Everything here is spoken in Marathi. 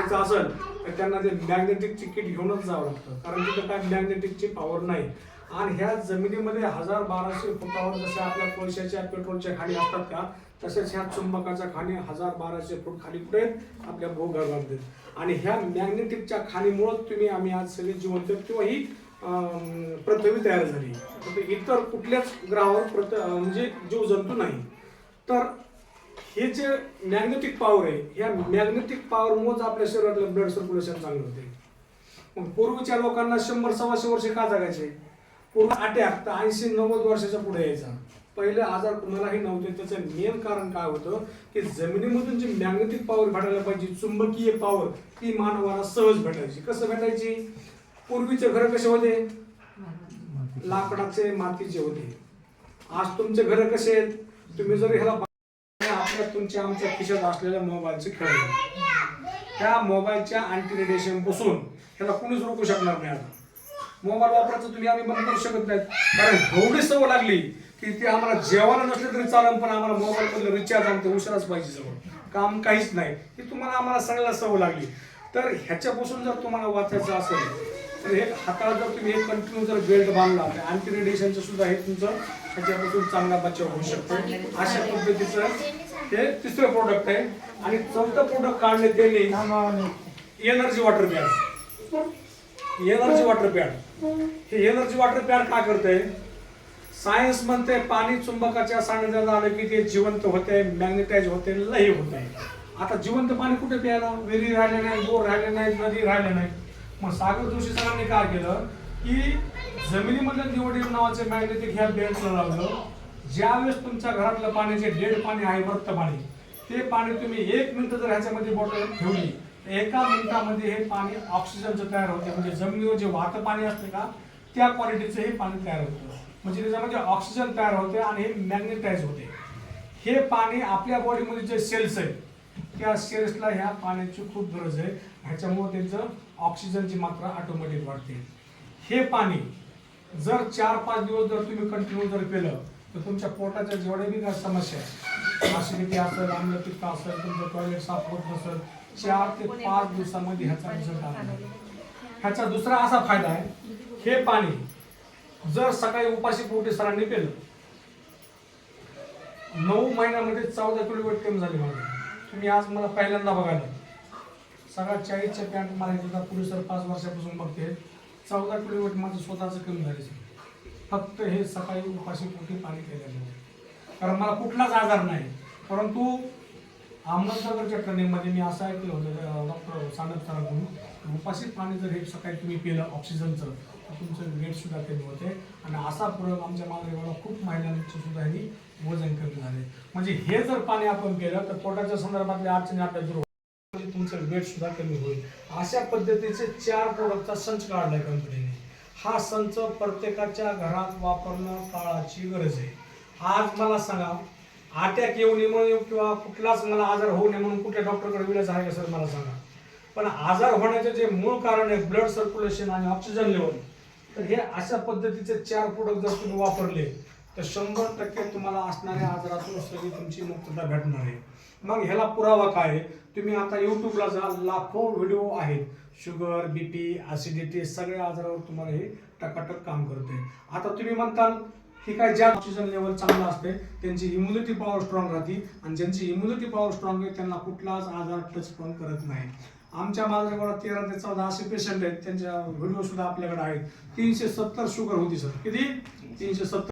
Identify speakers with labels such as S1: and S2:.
S1: करायचं असेल तर त्यांना ते मॅग्नेटिकची किट घेऊनच जावं लागतं. कारण तिथं काय मॅग्नेटिकची पॉवर नाही. आणि ह्या जमिनीमध्ये हजार बाराशे फुटावर जसे आपल्या कोळशाच्या पेट्रोलच्या खाणी असतात का तसेच ह्या चुंबकाच्या खाणी हजार बाराशे फूट खाली कुठे आहेत? आपल्या भूगर्भामध्ये. आणि ह्या मॅग्नेटिकच्या खाणीमुळं तुम्ही आम्ही आज सगळी जिवंत किंवा ही पृथ्वी तयार झाली. इतर कुठल्याच ग्रहावर प्रथ म्हणजे जीवजंतू नाही. तर हे जे मॅग्नेटिक पॉवर आहे ह्या मॅग्नेटिक पॉवरमुळेच आपल्या शरीरातलं ब्लड सर्क्युलेशन चांगलं होते मग पूर्वीच्या लोकांना शंभर सव्वाशे वर्ष का जगायचे? पूर्ण अटॅक तर ऐंशी नव्वद वर्षाच्या पुढे यायचा. पहिले आजार कुणालाही नव्हते. त्याचं मेन कारण काय होतं की जमिनीमधून जी मॅग्नेटिक पॉवर भेटायला पाहिजे चुंबकीय पॉवर ती मानवाला सहज भेटायची. कसं भेटायची? पूर्वीचे घर कसे होते? लाकडाचे मातीचे होते. आज तुमचे घर कसे आहेत? तुम्ही जर ह्याला बघा, तुमच्या आमच्या खिशात असलेल्या मोबाईलचे खेळ त्या मोबाईलच्या अँटी रेडिएशन ह्याला कुणीच रोखू शकणार नाही आता. मोबाईल वापरायचं तुम्ही आम्ही बंद करू शकत नाही कारण एवढी सवय लागली की ते आम्हाला जेवायला नसले तरी चालेल पण आम्हाला मोबाईल रिचार्ज आणते उशिराच पाहिजे जवळ काम काहीच नाही. ही तुम्हाला आम्हाला सगळ्याला सवय लागली. तर ह्याच्यापासून जर तुम्हाला वाचायचं असेल तर हे हाताला जर तुम्ही हे कंटिन्यू जर बेल्ट बांधला तर अँटी रेडिएशनचं सुद्धा हे तुमचं ह्याच्यापासून चांगला बचाव होऊ शकतो. अशा पद्धतीचं हे तिसरं प्रोडक्ट आहे. आणि चौथं प्रोडक्ट काढले त्यांनी energy water pad energy water pad हे एनर्जी वॉटर पॅड का करते सायन्स म्हणते पाणी चुंबकाच्या सानिध्यात आलं की ते जिवंत होते मॅग्नेटाईज होते लय होते. आता जिवंत पाणी कुठे प्यायला? विहिरी राहिले नाही बोर राहिले नाही नदी राहिले नाही मग सागर जोशी सरांनी काय केलं की जमिनीमधल्या निवडील नावाचे मॅग्नेटिक ह्या बेल्टला लावलं. ज्यावेळेस तुमच्या घरातलं पाणी जे डेड पाणी आहे मृत पाणी ते पाणी तुम्ही एक मिनटं जर ह्याच्यामध्ये बॉटल ठेवली तर एका मिनिटामध्ये हे पाणी ऑक्सिजनचं तयार होते. म्हणजे जमिनीवर जे वाहतं पाणी असते का त्या क्वालिटीचं हे पाणी तयार होतं. म्हणजे त्याच्यामध्ये ऑक्सिजन तयार होते आणि हे मॅग्नेटाईज होते. हे पाणी आपल्या बॉडीमध्ये जे सेल्स आहेत त्या सेल्सला ह्या पाण्याची खूप गरज आहे. ह्याच्यामुळे त्यांचं ऑक्सिजनची मात्रा ऑटोमॅटिक वाढते. हे पाणी जर चार पाच दिवस जर तुम्ही कंटिन्यू जर केलं तर तुमच्या पोटाच्या जेवढ्या बी काही समस्या आहेत ऍसिडिटी असेल आम्लपित्त असेल तुमचं टॉयलेट साफ होत नसेल चार ते पाच दिवसामध्ये ह्याचा रिझल्ट आला. ह्याचा दुसरा असा फायदा आहे हे पाणी जर सकाळी उपाशी पोटी सरांनी पेलं नऊ महिन्यामध्ये चौदा किलो वेट कमी झाली माझी. तुम्ही आज मला पहिल्यांदा बघायला सगळ्यात चाळीसच्या पॅन्ट होता पुढे सर पाच वर्षापासून बघते. चौदा किलो वेट माझं स्वतःचं कमी झाले फक्त हे सकाळी उपाशी पोटी पाणी केलेलं कारण मला कुठलाच आजार नाही. परंतु अहमदनगरच्या ट्रेनिंगमध्ये मी असं ऐकलं होतं डॉक्टर सानप सरांकडून उपाशी पाणी जर हे सकाळी तुम्ही पिलं ऑक्सिजनचं तर तुमचं वेटसुद्धा कमी होते. आणि असा प्रयोग आमच्या मागणीला खूप महिलांचं सुद्धा ही वजन कमी झाले म्हणजे हे जर पाणी आपण केलं तर पोटाच्या संदर्भातल्या अडचणी आपल्या दूर म्हणजे तुमचं वेट सुद्धा कमी होईल. अशा पद्धतीचे चार प्रोडक्टचा संच काढलाय कंपनीने हा संच प्रत्येकाच्या घरात वापरणं काळाची गरज आहे. आज मला सांगा अटॅक येऊ नये म्हणून किंवा कुठलाच मला आजार होऊ नये म्हणून कुठल्या डॉक्टरकडे विलाज आहे का सर मला सांगा. पण आजार होण्याचे जे मूळ कारण आहे ब्लड सर्क्युलेशन आणि ऑक्सिजन लेवल तर हे अशा पद्धतीचे चार प्रोडक्ट जर तुम्ही वापरले तर शंभर टक्के तुम्हाला असणाऱ्या आजारातून सगळी तुमची मुक्तता भेटणार आहे. मग ह्याला पुरावा काय आहे? तुम्ही आता यूट्यूबला जा लाखो व्हिडिओ आहेत. शुगर बीपी ऍसिडिटी सगळ्या आजारावर तुम्हाला हे टकाटक काम करते. आता तुम्ही म्हणताल की काय ज्या ऑक्सिजन लेवल चांगलं असते त्यांची इम्युनिटी पॉवर स्ट्रॉंग राहते. आणि ज्यांची इम्युनिटी पॉवर स्ट्रॉंग आहे त्यांना कुठलाच आजार टच पण करत नाही. आमच्या माझ्याकडे तेरा ते चौदा असे पेशंट आहेत. त्यांच्या व्हिडिओ सुद्धा आपल्याकडे आहेत. तीनशे सत्तर शुगर होती सर. किती? तीनशे सत्तर.